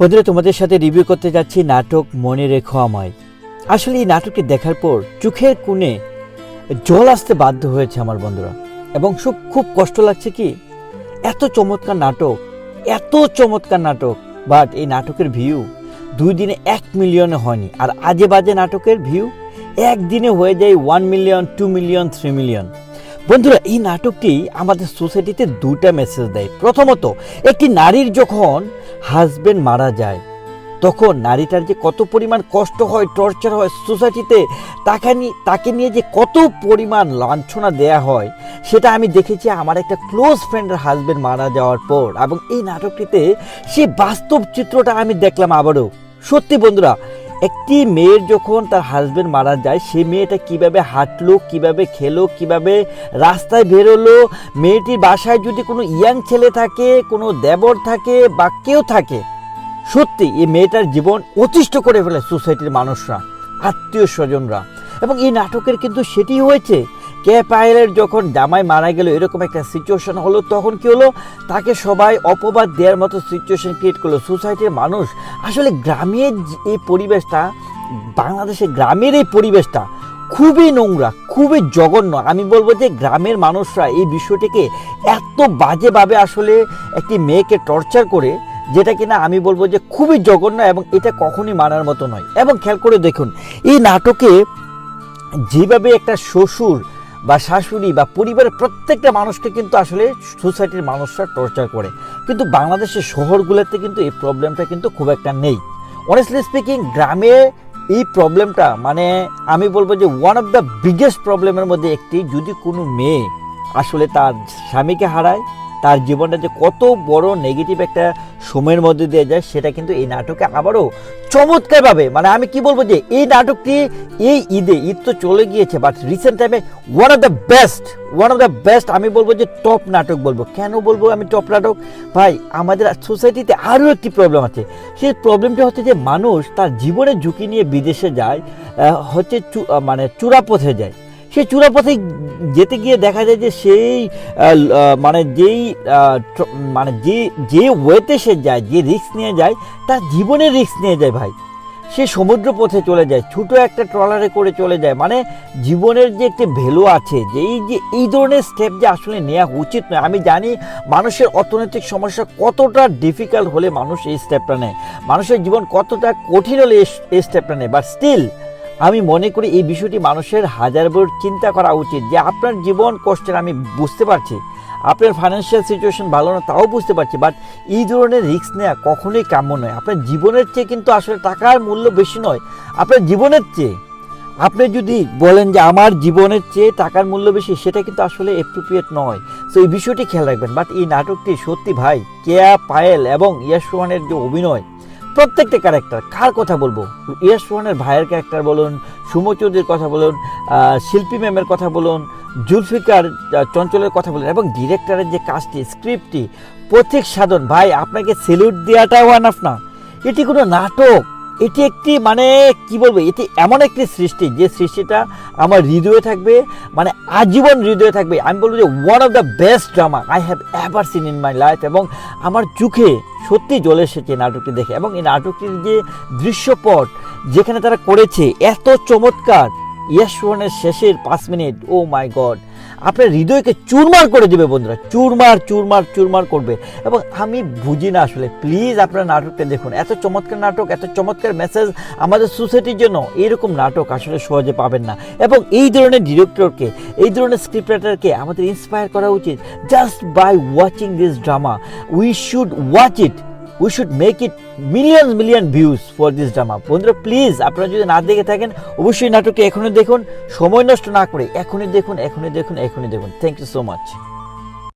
বন্ধুরা, তোমাদের সাথে রিভিউ করতে যাচ্ছি নাটক মনে রেখো আমায়। আসলে এই নাটকটি দেখার পর চোখের কোণে জল আসতে বাধ্য হয়েছে আমার বন্ধুরা। এবং খুব খুব কষ্ট লাগছে কি, এত চমৎকার নাটক, এত চমৎকার নাটক বাট এই নাটকের ভিউ দুই দিনে এক মিলিয়নে হয়নি। আর আজে বাজে নাটকের ভিউ একদিনে হয়ে যায় one million two million three million বন্ধুরা, এই নাটকটি আমাদের সোসাইটিতে দুটা মেসেজ দেয়। প্রথমত, একটি নারীর যখন হাজবেন্ড মারা যায়। তখন নারীটার যে কত পরিমাণ কষ্ট হয়, টর্চার হয় সোসাইটিতে, তাকে নিয়ে তাকে নিয়ে যে কত পরিমাণ লাঞ্ছনা দেয়া হয়, সেটা আমি দেখেছি আমার একটা ক্লোজ ফ্রেন্ডের হাজবেন্ড মারা যাওয়ার পর। এবং এই নাটকটিতে সে বাস্তব চিত্রটা আমি দেখলাম আবারও। সত্যি বন্ধুরা একটি মেয়ের যখন তার হাজবেন্ড মারা যায়, সে মেয়েটা কীভাবে হাঁটলো, কীভাবে খেলো, কীভাবে রাস্তায় বেরোলো, মেয়েটির বাসায় যদি কোনো ইয়াং ছেলে থাকে, কোনো দেবর থাকে বা কেউ থাকে, সত্যি এই মেয়েটার জীবন অতিষ্ঠ করে ফেলে সোসাইটির মানুষরা, আত্মীয় স্বজনরা। এবং এই নাটকের কিন্তু সেটি হয়েছে কে পায়েলের যখন জামাই মারা গেল, এরকম একটা সিচুয়েশন হলো, তখন কি হলো? তাকে সবাই অপবাদ দেওয়ার মতো সিচুয়েশন ক্রিয়েট করল। সোসাইটির মানুষ, আসলে গ্রামের এই পরিবেশটা বাংলাদেশের গ্রামের এই পরিবেশটা খুবই নোংরা, খুবই জঘন্য। আমি বলব যে গ্রামের মানুষরা এই বিষয়টিকে এত বাজেভাবে আসলে একটি মেয়েকে টর্চার করে, যেটা কিনা আমি বলব যে খুবই জঘন্য এবং এটা কখনই মানার মতো নয়। এবং খেয়াল করে দেখুন, এই নাটকে যেভাবে একটা শ্বশুর বা শাশুড়ি বা পরিবারের প্রত্যেকটা মানুষকে কিন্তু আসলে সোসাইটির মানুষরা টর্চার করে। কিন্তু বাংলাদেশের শহরগুলোতে কিন্তু এই প্রবলেমটা কিন্তু খুব একটা নেই। অনেস্টলি স্পিকিং গ্রামে এই প্রবলেমটা মানে আমি বলব যে ওয়ান অফ দ্য বিগেস্ট প্রবলেমের মধ্যে একটি, যদি কোনো মেয়ে আসলে তার স্বামীকে হারায়, তার জীবনটা যে কত বড় নেগেটিভ একটা সময়ের মধ্যে দিয়ে যায়, সেটা কিন্তু এই নাটকে আবারও চমৎকারভাবে মানে আমি কি বলব যে এই নাটকটি এই ঈদে, ঈদ তো চলে গিয়েছে বাট রিসেন্ট টাইমে one of the best one of the best আমি বলব যে টপ নাটক বলব। কেন বলব আমি টপ নাটক? ভাই, আমাদের সোসাইটিতে আরও একটি প্রবলেম আছে। সেই প্রবলেমটা হচ্ছে যে মানুষ তার জীবনের ঝুঁকি নিয়ে বিদেশে যায় হচ্ছে মানে চূড়াপথে যায়। সেই চূড়াপথে যেতে গিয়ে দেখা যায় যে সেই মানে যেই মানে যে যে ওয়েতে সে যায়, যে রিস্ক নিয়ে যায়, তার জীবনের রিস্ক নিয়ে যায় ভাই। সে সমুদ্র পথে চলে যায়, ছোট একটা ট্রলারে করে চলে যায়। মানে জীবনের যে একটি ভ্যালু আছে, যে এই যে, এই ধরনের স্টেপ যে আসলে নেওয়া উচিত নয়। আমি জানি মানুষের অর্থনৈতিক সমস্যা কতটা ডিফিকাল্ট হলে মানুষ এই স্টেপটা নেয়। মানুষের জীবন কতটা কঠিন হলে এই স্টেপটা নেয়। বাট স্টিল আমি মনে করি এই বিষয়টি মানুষের হাজার হাজারবার চিন্তা করা উচিত যে আপনার জীবন কষ্টের আমি বুঝতে পারছি। আপনার ফাইন্যান্সিয়াল সিচুয়েশন ভালো না, তাও বুঝতে পারছি বাট এই ধরনের রিস্ক নেওয়া কখনোই কাম্য নয়। আপনার জীবনের চেয়ে কিন্তু আসলে টাকার মূল্য বেশি নয়, আপনার জীবনের চেয়ে। আপনি যদি বলেন যে আমার জীবনের চেয়ে টাকার মূল্য বেশি, সেটা কিন্তু আসলে অ্যাপ্রোপ্রিয়েট নয়। তো এই বিষয়টি খেয়াল রাখবেন বাট এই নাটকটি সত্যি ভাই, কেয়া পায়েল এবং ইয়াশ রোহানের যে অভিনয় প্রত্যেকটা ক্যারেক্টার কার কথা বলব? ইয়াশ রোহানের ভাইয়ের ক্যারেক্টার বলুন, সুমো চৌধুরীর কথা বলুন শিল্পী ম্যামের কথা বলুন, জুলফিকার চঞ্চলের কথা বলুন, এবং ডিরেক্টরের যে কাজটি স্ক্রিপ্টটি প্রতীক সাধন, ভাই, আপনাকে সেলুট দেওয়াটাও আনাফ না। এটি কোনো নাটক। এটি একটি মানে কি বলব, এটি এমন একটি সৃষ্টি, যে সৃষ্টিটা আমার হৃদয়ে থাকবে মানে আজীবন হৃদয়ে থাকবে। আমি বলব যে one of the best drama I have ever seen in my life এবং আমার চোখে সত্যি জ্বলে এসেছে নাটকটি দেখে। এবং এই নাটকটির যে দৃশ্যপট যেখানে তারা করেছে, এত চমৎকার। ইয়াস ওয়ানের শেষের পাঁচ মিনিট, ও মাই গড, আপনার হৃদয়কে চুরমার করে দেবে বন্ধুরা, চুরমার চুরমার চুরমার করবে। এবং আমি বুঝি না আসলে প্লিজ আপনার নাটকটা দেখুন, এত চমৎকার নাটক, এত চমৎকার মেসেজ আমাদের সোসাইটির জন্য, এইরকম নাটক আসলে সহজে পাবেন না। এবং এই ধরনের ডিরেক্টরকে এই ধরনের স্ক্রিপ্ট রাইটারকে আমাদের ইন্সপায়ার করা উচিত just by watching this drama we should watch it we should make it million million views for this drama বন্ধুরা প্লিজ আপনারা যদি না দেখে থাকেন, অবশ্যই নাটকে এখনই দেখুন। সময় নষ্ট না করে এখনই দেখুন এখনই দেখুন এখনই দেখুন। Thank you so much